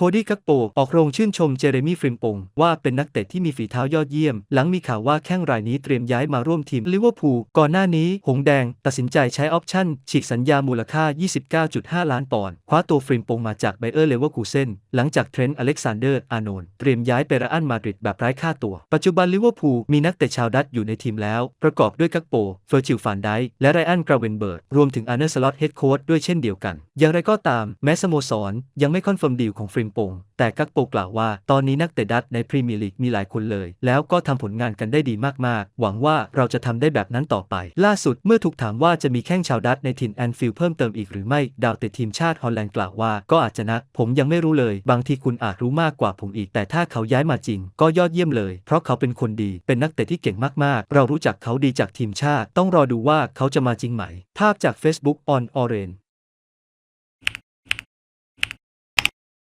โคดี้กักโปออกโรงชื่นชมเจเรมี่ฟริมปงว่าเป็นนักเตะที่มีฝีเท้ายอดเยี่ยม หลังมีข่าวว่าแข้งรายนี้เตรียมย้ายมาร่วมทีมลิเวอร์พูลก่อนหน้านี้ หงแดงตัดสินใจใช้ออปชั่น ฉีกสัญญามูลค่า 29.5 ล้านปอนด์คว้าตัวฟริมปงมาจากไบเออร์เลเวอร์คูเซนหลังจากเทรนต์อเล็กซานเดอร์ อาร์โนนเตรียมย้ายไปเรอัลมาดริดแบบไร้ค่าตัว ปัจจุบันลิเวอร์พูลมีนักเตะชาวดัตช์อยู่ในทีมแล้ว ประกอบด้วยกักโปเฟอร์จิลฟานไดและไรอันกราเวนเบิร์กรวมถึงอาร์เนอร์สล็อตเฮดโค้ชด้วยเช่นเดียวกัน อย่างไรก็ตามแม้สโมสรยังไม่คอนเฟิร์มดีลของฟริมปงแต่กักโปกล่าวว่า ตอนนี้นักเตะดัตในพรีเมียร์ลีกมีหลายคนเลย แล้วก็ทำผลงานกันได้ดีมากๆ หวังว่าเราจะทำได้แบบนั้นต่อไป ล่าสุดเมื่อถูกถามว่าจะมีแข้งชาวดัตในถิ่นแอนฟิลด์เพิ่มเติมอีกหรือไม่ดาวเตะทีมชาติฮอลแลนด์กล่าวว่าก็อาจจะนะผมยังไม่รู้เลย บางทีคุณอาจรู้มากกว่าผมอีก แต่ถ้าเขาย้ายมาจริง ก็ยอดเยี่ยมเลย เพราะเขาเป็นคนดีเป็นนักเตะที่เก่งมากๆ เรารู้จักเขาดีจากทีมชาติ ต้องรอดูว่าเขาจะมาจริงไหม ภาพจาก Facebook on Orange